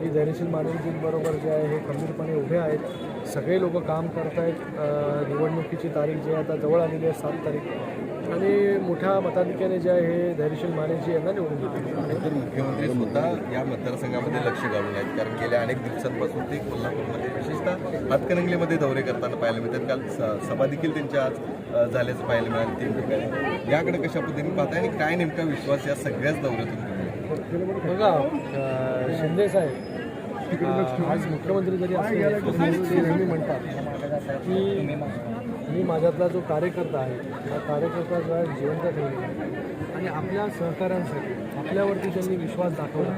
ही धैर्यशील मानवीजींबरोबर जे आहे हे खंबीरपणे उभे आहेत. सगळे लोक काम करत आहेत निवडणुकीची तारीख जी आहे आता जवळ आलेली आहे सात तारीख. आणि मोठ्या मताधिक्याने जे आहे हे धैर्यशील मानेजी यांना निवडून देतील तर मुख्यमंत्री सुद्धा या मतदारसंघामध्ये लक्ष घालून आहेत. कारण गेल्या अनेक दिवसांपासून ते कोल्हापूरमध्ये विशेषतः हातकणंगलेमध्ये दौरे करताना पाहायला मिळतात. काल स- सभा देखील त्यांच्या आज झाल्याचं पाहायला मिळालं. तीन ठिकाणी. याकडे कशा पद्धतीने पाहताय आणि काय नेमका विश्वास या सगळ्याच दौऱ्यातून? बघा शिंदे साहेब आज मुख्यमंत्री जरी असले तरी ते नेहमी म्हणतात की मी माझ्यातला जो कार्यकर्ता आहे हा कार्यकर्ता जो आहे जिवंत ठेवलेला आणि आपल्या सहकाऱ्यांसाठी आपल्यावरती त्यांनी विश्वास दाखवला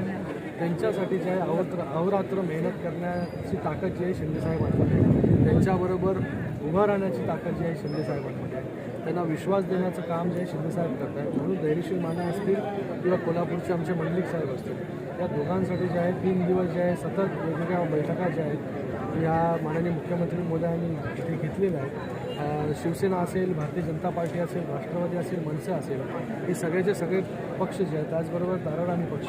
त्यांच्यासाठी जे आहे अवत्र अहोरात्र मेहनत करण्याची ताकद जी आहे शिंदेसाहेबांमध्ये आहे. त्यांच्याबरोबर उभं राहण्याची ताकद जी आहे शिंदेसाहेबांमध्ये आहे. त्यांना विश्वास देण्याचं काम जे आहे शिंदेसाहेब करत आहेत म्हणून धैर्यशील माने असतील किंवा कोल्हापूरचे आमचे मंडलिक साहेब असतील या दोघांसाठी जे आहे तीन दिवस जे आहे सतत वेगवेगळ्या बैठका ज्या आहेत या माननीय मुख्यमंत्री मोदयांनी इथे घेतलेल्या आहेत. शिवसेना असेल भारतीय जनता पार्टी असेल राष्ट्रवादी असेल मनसे असेल हे सगळेचे सगळे पक्ष जे आहेत त्याचबरोबर ताराराणी पक्ष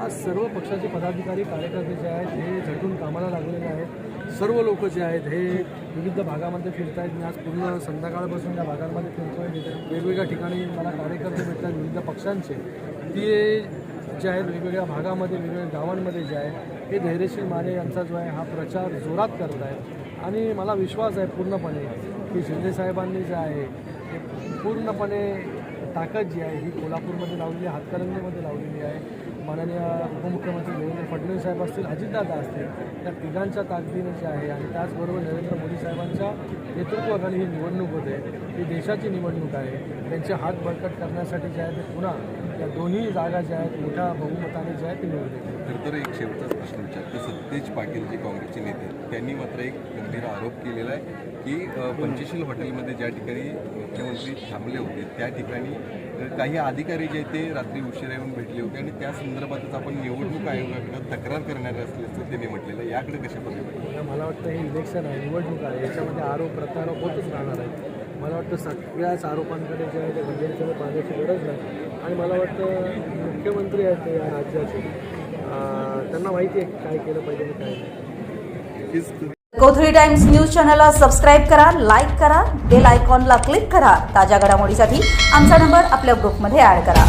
आज सर्व पक्षाचे पदाधिकारी कार्यकर्ते जे आहेत हे झटून कामाला लागलेले आहेत. सर्व लोक जे आहेत हे विविध भागामध्ये फिरत आहेत मी आज पूर्ण संध्याकाळपासून त्या भागांमध्ये फिरतो आहे वेगवेगळ्या ठिकाणी मला कार्यकर्ते भेटतात विविध पक्षांचे. ते जे आहेत वेगवेगळ्या भागामध्ये वेगवेगळ्या गावांमध्ये जे आहे हे धैर्यशील माने यांचा जो आहे हा प्रचार जोरात करत आहेत. आणि मला विश्वास आहे पूर्णपणे की शिंदेसाहेबांनी जे आहे हे पूर्णपणे ताकद जी आहे ही कोल्हापूरमध्ये लावलेली आहे हातकणंगलेमध्ये लावलेली आहे. माननीय उपमुख्यमंत्री देवेंद्र फडणवीस साहेब असतील अजितदादा असतील त्या तिघांच्या ताकदीने जे आहे आणि त्याचबरोबर नरेंद्र मोदी साहेबांच्या नेतृत्वाखाली ही निवडणूक होते ही देशाची निवडणूक आहे. त्यांचे हात बळकट करण्यासाठी जे आहे ते पुन्हा या दोन्ही जागा ज्या आहेत मोठ्या बहुमताने जे आहे ते निवडले तर एक शेवटचा प्रश्न विचारतो. सतेज पाटील जे काँग्रेसचे नेते त्यांनी मात्र एक गंभीर आरोप केलेला आहे की पंचशील हॉटेलमध्ये ज्या ठिकाणी मुख्यमंत्री थांबले होते त्या ठिकाणी काही अधिकारी जे आहेत ते रात्री उशिरा येऊन भेटले होते आणि त्या संदर्भातच आपण निवडणूक आयोगाकडे तक्रार करणार असल्याचं त्यांनी म्हटलेलं. याकडे कशा पद्धतीने? मला वाटतं हे इलेक्शन आहे निवडणूक आहे याच्यामध्ये आरोप प्रत्यारोप होतच राहणार आहे मला वाटतं सगळ्याच आरोपांकडे जे आहे ते गंभीरतेने पाहण्याची गरज नाही. आणि मला वाटतं मुख्यमंत्री आहेत या राज्याचे. त्यांना माहिती आहे काय केलं पाहिजे आणि काय नाही. कोथळी टाइम्स न्यूज चॅनलला सबस्क्राईब करा लाईक करा बेल आयकॉनला क्लिक करा. ताज्या घडामोडीसाठी आमचा नंबर आपल्या ग्रुपमध्ये ॲड करा.